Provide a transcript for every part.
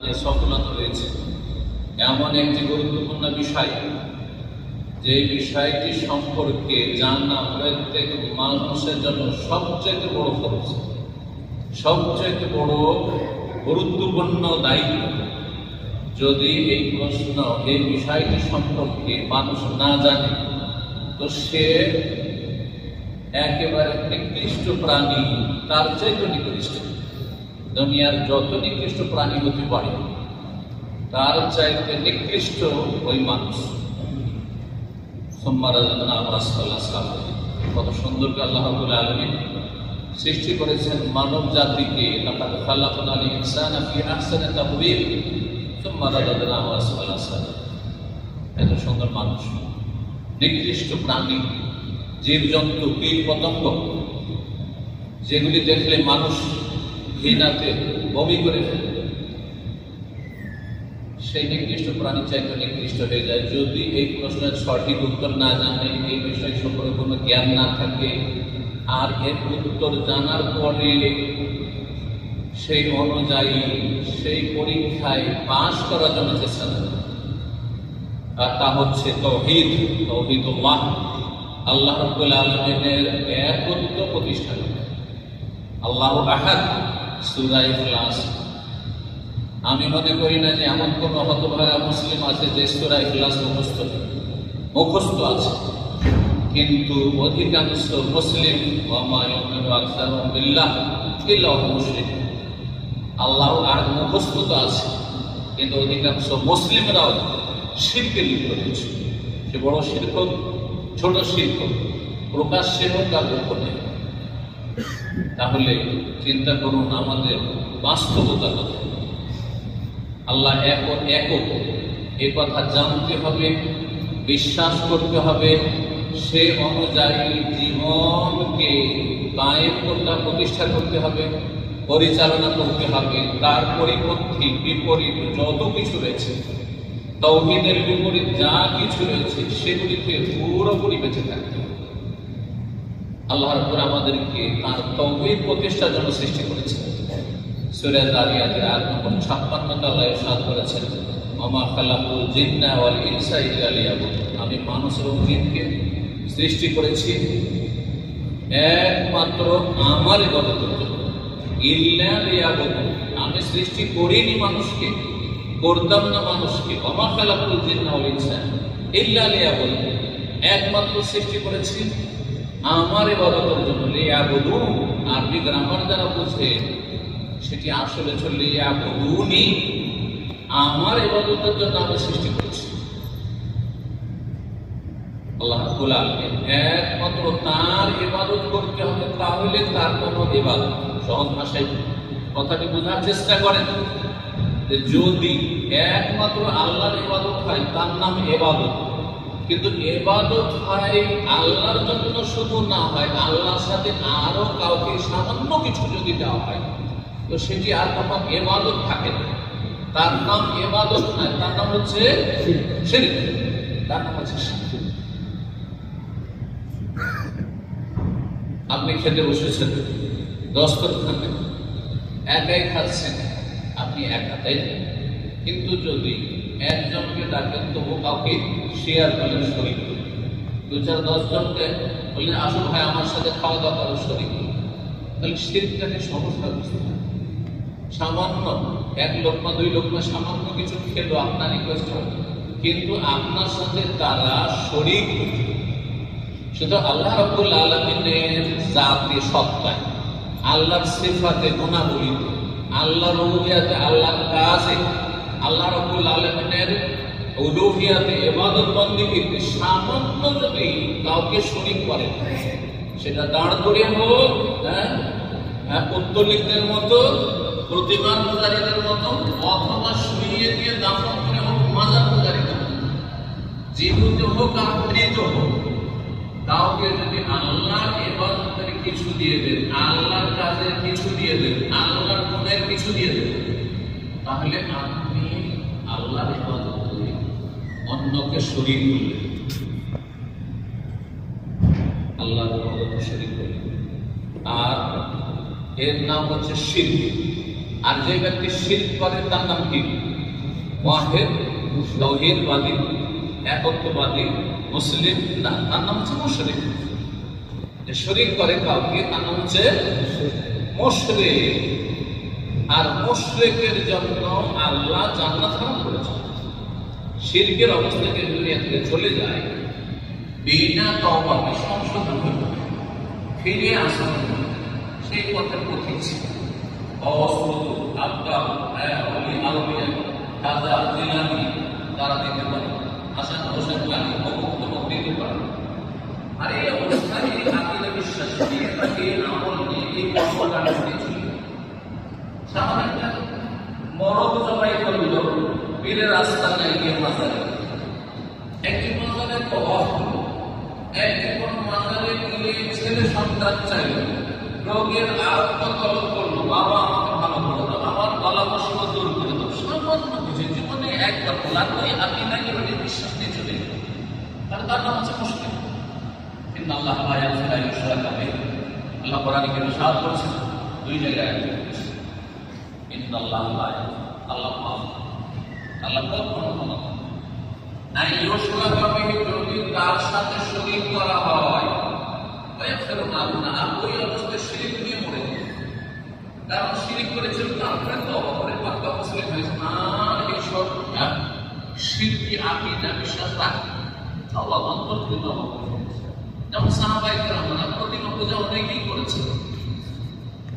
সফলতা রয়েছে। এমন একটি গুরুত্বপূর্ণ বিষয়, যে বিষয়টি সম্পর্কে জানা প্রত্যেক মানুষের জন্য সবচেয়ে বড় খরচ। সবচেয়ে বড় গুরুত্বপূর্ণ দায়িত্ব। যদি এই প্রশ্ন, এই বিষয়টি সম্পর্কে মানুষ না জানে, তো সে একেবারে নিকৃষ্ট প্রাণী, তার চাইতে নিকৃষ্ট। দুনিয়ার যত নিকৃষ্ট প্রাণী হতে পারে, তার চাইতে নিকৃষ্ট ওই মানুষ। সোমবার কত সুন্দর আল্লাহ আলমিন সৃষ্টি করেছেন মানব জাতিকে। সুম্মা এত সুন্দর মানুষ। নিকৃষ্ট প্রাণী, জীবজন্তু কীট পতঙ্গ যেগুলি দেখলে মানুষ ঘৃণাতে বমি করে ফেলে। সেই নিকৃষ্ট প্রাণী চাইতে নিকৃষ্ট হয়ে যায়। যদি এই প্রশ্নের সঠিক উত্তর না জানে, এই বিষয় সম্পর্কে কোনো জ্ঞান না থাকে, আর এর উত্তর জানার পরে সেই অনুযায়ী সেই পরীক্ষায় পাশ করার জন্য চেষ্টা করে। আর তা হচ্ছে তৌহিদ। তৌহিদুল্লাহ আল্লাহ। রব্বুল আলমিনের একত্ব প্রতিষ্ঠা করে। আল্লাহ আহাদ। সুরা ইখলাস আমি মনে করি না যে এমন কোন হতভাগা মুসলিম আছে যে সুরা ইখলাস মুখস্থ নেই। মুখস্থ আছে। কিন্তু অধিকাংশ মুসলিম মুসলিম আল্লাহ আর মুখস্থ তো আছে, কিন্তু অধিকাংশ মুসলিমরাও শিল্পে লিপ্ত রয়েছে সে বড় শিল্প ছোট শিল্প প্রকাশ্যে হোক আর গোপনে তাহলে চিন্তা করুন আমাদের বাস্তবতা কথা আল্লাহ এক একক, এ কথা জানতে হবে, বিশ্বাস করতে হবে, সে অনুযায়ী জীবনকে কায়েম করতে, প্রতিষ্ঠা করতে হবে, পরিচালনা করতে হবে, তার পরিপন্থী, বিপরীত যত কিছু রয়েছে, তৌহিদের বিপরীত যা কিছু রয়েছে, সেগুলিকে পুরোপুরি বেঁচে থাকতে হবে। আল্লাহর উপর আমাদেরকে তার তৌহিদ প্রতিষ্ঠার জন্য সৃষ্টি করেছেন। সুরে দারিয়াতের আট নম্বর ছাপ্পান্ন তালায় সাদ করেছেন মামা খালাকুল জিন্না ওয়াল ইনসা আমি মানুষ এবং জিনকে সৃষ্টি করেছি একমাত্র আমার ইবাদতের ইল্লা আমি সৃষ্টি করিনি মানুষকে, করতাম না মানুষকে। মামা খালাকুল জিন্না ওয়াল ইনসা ইল্লা লিয়াবুদুন। একমাত্র সৃষ্টি করেছি আমার ইবাদতের জন্য লিয়াবুদুন আরবি গ্রামার যারা বোঝে, সেটি আসলে চললে ইয়াবুদুনি। আমার ইবাদতের জন্য আমি সৃষ্টি করেছি। আল্লাহ রাব্বুল একমাত্র তার ইবাদত করতে হবে, তাহলে তার কোনো ইবাদত সহজ ভাষায় কথাটি বোঝার চেষ্টা করেন যদি একমাত্র আল্লাহর ইবাদত হয়, তার নাম ইবাদত। কিন্তু এবাদত হয় আল্লাহর জন্য শুধু না হয়, আল্লাহর সাথে আরও কাউকে সামান্য কিছু যদি দেওয়া হয়, তো সেটি আর তখন এবাদত থাকে না তার নাম এবাদত নয় তার নাম হচ্ছে শিরক তার নাম হচ্ছে। আপনি খেতে বসেছেন দস্তরখানে একাই খাচ্ছেন, আপনি একা, তাই? কিন্তু যদি ডাকেন তবু কাউকে শেয়ার করলেন শরীর দু চার দশ জনকে বললেন আসুন ভাই, আমার সাথে খাওয়া দাওয়া করো শরীর তাহলে শীতটাকে সমস্যা বুঝতে সামান্য এক দুই সামান্য কিছু খেলো, আপনার রিকোয়েস্ট কিন্তু আপনার সাথে তারা শরীর শুধু আল্লাহ রব্বুল আলমিনের জাতি সত্তায়, আল্লাহর সিফাতে গুণাবলীতে, আল্লাহর রুবিয়াতে, আল্লাহর কাজে, আল্লাহ রব্বুল আলমিনের উলুহিয়াতে এবাদত বন্দিগিতে সামান্য যদি কাউকে শরীক করে সেটা দাঁড় করিয়ে হোক হ্যাঁ হ্যাঁ, উত্তলিকদের মতো প্রতিমার পূজারীদের মতো অথবা শুইয়ে দিয়ে দাফন করে হোক মাজার পূজারীদের মতো জীবিত হোক আর হোক কাউকে যদি আল্লাহ এবাদতের কিছু দিয়ে দেন আল্লাহর কাজের কিছু দিয়ে দেন আল্লাহর গুণের কিছু দিয়ে দেন তাহলে আপনি আল্লাহর ইবাদত করে অন্যকে শরীর করলেন ইবাদত শরীর করলেন আর এর নাম হচ্ছে শিল্প আর যে ব্যক্তি শিল্প করে, তার নাম কি? একত্ববাদী, মুসলিম? না, তার নাম হচ্ছে মুশরিক। যে করে কাউকে, তার নাম হচ্ছে মুশরিক। আর মুশরিকের জন্য আল্লাহ জান্নাত হারাম করেছেন। শিরকের অবস্থা থেকে দুনিয়া থেকে চলে যায়, বিনা তওবাকে সংশোধন হয়ে ফিরে আসা সেই পথের পথিক ছিল। আবদাল অলি, আলমিয়া তারা দিতে পারে। হাসান হোসেন গানি দিতে পারে। আর এই অবস্থায় বিশ্বাস নিয়ে তাকে আমল নিয়ে এই কর্মটা করেছিল সামান্য মরদ জবাই করল। বীরের রাস্তা নাই গিয়ে মাজারে একটি মাজারে তওয়াফ হলো, একটি কোন মাজারে গিয়ে ছেলে সন্তান চাইল, রোগের আরোগ্য তলব করল, বাবা আমাকে ভালো করে দাও, আমার গলা বসব দূর করে দাও। সামান্য কিছু জীবনে একবার লাগবে আমি নাকি ওটি বিশ্বাস নিয়ে চলে গেল আর তার নাম হচ্ছে মুসলিম। কিন্তু আল্লাহ আল্লাহ কোরআন কেন সাহায্য করেছেন, দুই জায়গায় কিন্তু আল্লাহ আল্লাহ আল্লাহ কখনো ক্ষমা করেন না। না ইউসলাভাবে যদি তার সাথে শরীর করা হয় মা গুনা, আর ওই অবস্থায় শিরিক নিয়ে মরে যাবে। কারণ শিরিক করেছিল তারপরে তওবা করে পাক্কা মুসলিম হয়েছে আর এইসব হ্যাঁ, শিরকি আকীদা বিশ্বাস রাখে তওবা অন্তর থেকে তওবা করে ফেলেছে। যেমন সাহাবায়ে কেরামরা প্রতিমা পূজা অনেকেই করেছিল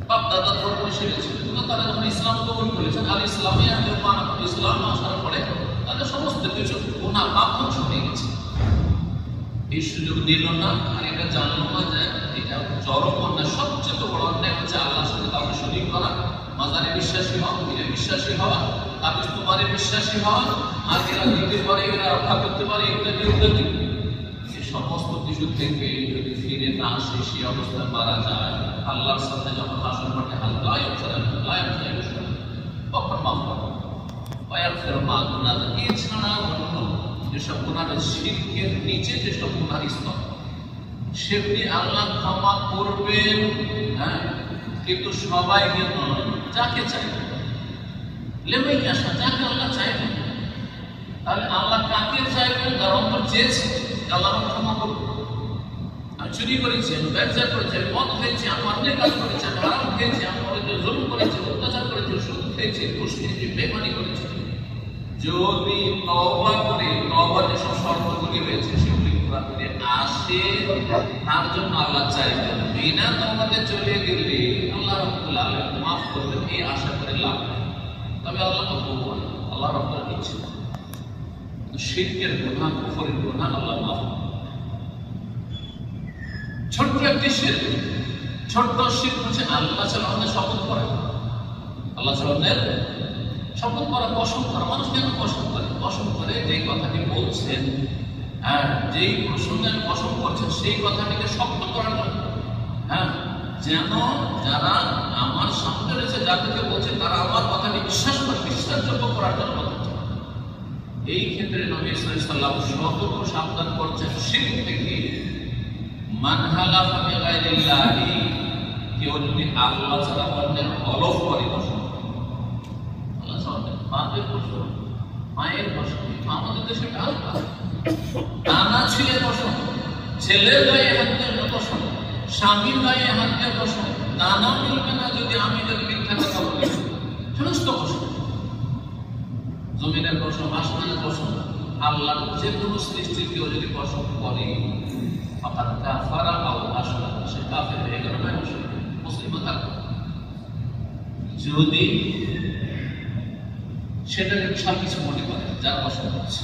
বাপ দাদা ধর্ম শিখেছিল কিন্তু তারা যখন ইসলাম কবুল করেছেন আর ইসলামে ইসলাম আসার পরে তাদের সমস্ত কিছু গুণা পাপ ধ্বংস গেছে। এই সুযোগ দিল না, আর এটা জানলো না যে এটা চরম অন্যায় সবচেয়ে বড় অন্যায় হচ্ছে আল্লাহর সাথে কাউকে শরীর করা, মাজারে বিশ্বাসী হওয়া পীরে বিশ্বাসী হওয়া তাবিজ তোমারে বিশ্বাসী হওয়া আর এরা দিতে পারে, এরা রক্ষা করতে পারে, ইত্যাদি এই সমস্ত কিছু থেকে যদি ফিরে না আসে, সেই অবস্থায় মারা যায়। আল্লাহর সাথে যখন হাসন মাঠে আল্লাহ তখন মাফ করো। ওয়াগফির মা এছাড়া অন্য যেসব গুণার শিরকের নিচে যেসব গুণার স্তর, সেগুলি আল্লাহ ক্ষমা করবেন হ্যাঁ? কিন্তু সবাইকে নয় যাকে চাইবেন লেমেই আসা, যাকে আল্লাহ চাইবেন তাহলে আল্লাহ কাকে চাইবেন? যার অন্তর চেয়েছে। আল্লাহ ক্ষমা করবে আমি চুরি করেছি ব্যবসা করেছি, মদ খেয়েছি আমি অন্যায় কাজ করেছি আমি হারাম খেয়েছি আমি অনেকে জুলুম করেছি, অত্যাচার করেছি, সুদ খেয়েছি, ঘুষ খেয়েছি বেমানি করেছি। যদি তওবা করে, তওবা যেসব শর্তগুলি রয়েছে, সেগুলি পুরা করে আসে, তার জন্য আল্লাহ চাইবেন বিনা তওবাতে চলে গেলে আল্লাহ রাব্বুল আলামিন মাফ করবেন, এই আশা করে লাভ তবে আল্লাহ ভগবান আল্লাহ রাব্বুল ইচ্ছে শিরকের গুনাহ কুফরের গুনাহ আল্লাহ মাফ। ছোট্ট একটি শির। ছোট্ট শির হচ্ছে আল্লাহ চালানের শপথ করা। আল্লাহ চালানের শপথ করা পছন্দ করা। মানুষ কেন পছন্দ করে? পছন্দ করে যে কথাটি বলছেন হ্যাঁ যেই প্রসঙ্গে আমি পছন্দ করছেন, সেই কথাটিকে শক্ত করার জন্য। হ্যাঁ যেন যারা আমার সামনে রয়েছে, যাদেরকে বলছে, তারা আমার কথাটি বিশ্বাস করে, বিশ্বাসযোগ্য করার জন্য এই ক্ষেত্রে নবী সাল্লাম সতর্ক সাবধান করছেন, শির থেকে গায়রিল্লাহি, কেউ যদি ছেলের গায়ে স্বামীর গায়ে হাত বসন নানা যদি আমি যদি মিথ্যা কথা বলি। সমস্ত বসন জমিনের বসন আসমানের বসন আল্লাহ যে কোনো সৃষ্টির কেউ যদি বসন করে অর্থাৎ কাফারা আশরা, সে কাফের হয়ে গেল মুসলিম যদি সেটাকে সব কিছু মনে করে, যার পছন্দ করছে